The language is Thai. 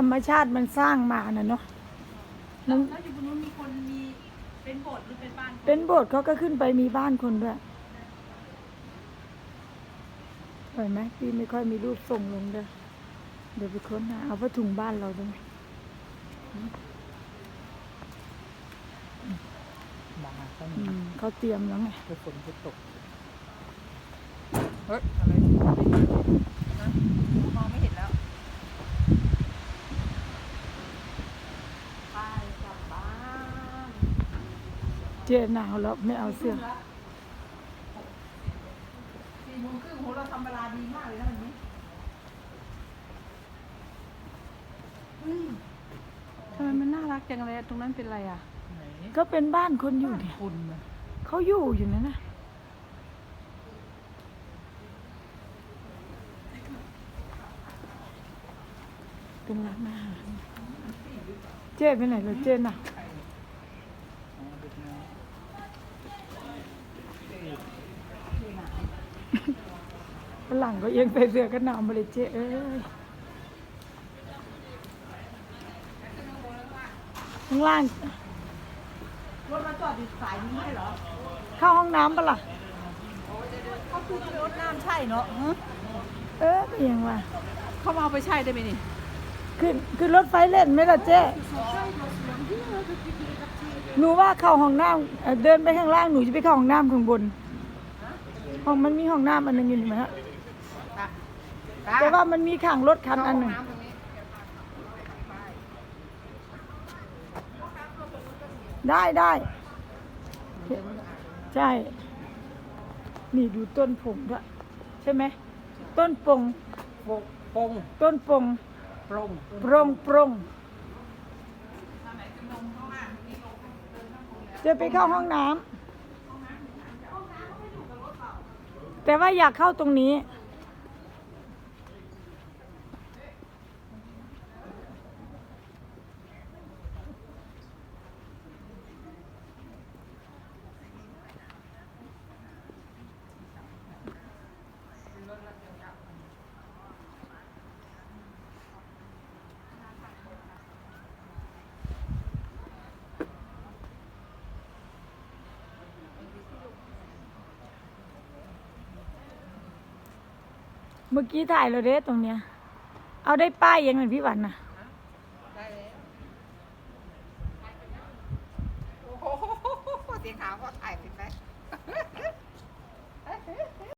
รรมชาติมันสร้างมาน่ะเนาะมันแล้วอยู่บนนู้นมีคนมีเป็นโบสถ์หรือเป็นบ้านคนเป็นโบสถ์เขาก็ขึ้นไปมีบ้านคนด้วยเห็นไหมพี่ไม่ค่อยมีรูปส่งลงเด้อเดี๋ยวไปค้นหาเอาผ้าถุงบ้านเราด้วยบางก็อืมีมเขาเตรียมแล้วไงคือฝนจะตกเฮ้ยอะไรนะมองไม่เห็นแล้วไปกลับบ้าน เจ๊หนาวแล้วไม่เอาเสื้อสี่โมงครึ่งโหเราทำเวลาดีมากเลยนะวันนี้ทำไมมันน่ารักจังเลยอะตรงนั้นเป็นอะไรอะ ไหนก็เป็นบ้านคนอยู่เนี่ยคุณนะเขาอยู่อยู่นั่นนะเป็นร้านอาหารเจ๊ไปไหนเลยเจ๊น่ะ อ๋อเด็กน้อย ฝรั่งก็ยังใส่เสื้อกันหนาวมาเลยเจ๊เอ้ยข้างล่างรถมาจอดอยู่สายนี้ใช่เหรอ เข้าห้องน้ำปะล่ะเขาคือรถน้ำใช่เนาะฮะเออก็ยังว่าเขามาเอาไปใช่ได้ไหมนี่ขึ้นขึ้นรถไฟเล่นไหมล่ะเจ๊หนูว่าเข้าห้องน้ำเอ่อเดินไปข้างล่างหนูจะไปเข้าห้องน้ำข้างบนห้องมันมีห้องน้ำอันหนึงอยู่นี่ไหมฮะ แต่ว่ามันมีข้างรถคันอันหนึ่งได้ได้ใช่ นี่ดูต้นผงด้วยใช่ไหม ต้นปงปงปงต้นปงปรงโปรงโปรงจะไปเข้าห้องน้ำแต่ว่าอยากเข้าตรงนี้ เมื่อกี้ถ่ายเราเด้ตรงเนี้ย เอาได้ป้ายยังไงพี่วันน่ะได้แล้วโอ้โหเสียงขาวก็ถ่ายไปไหม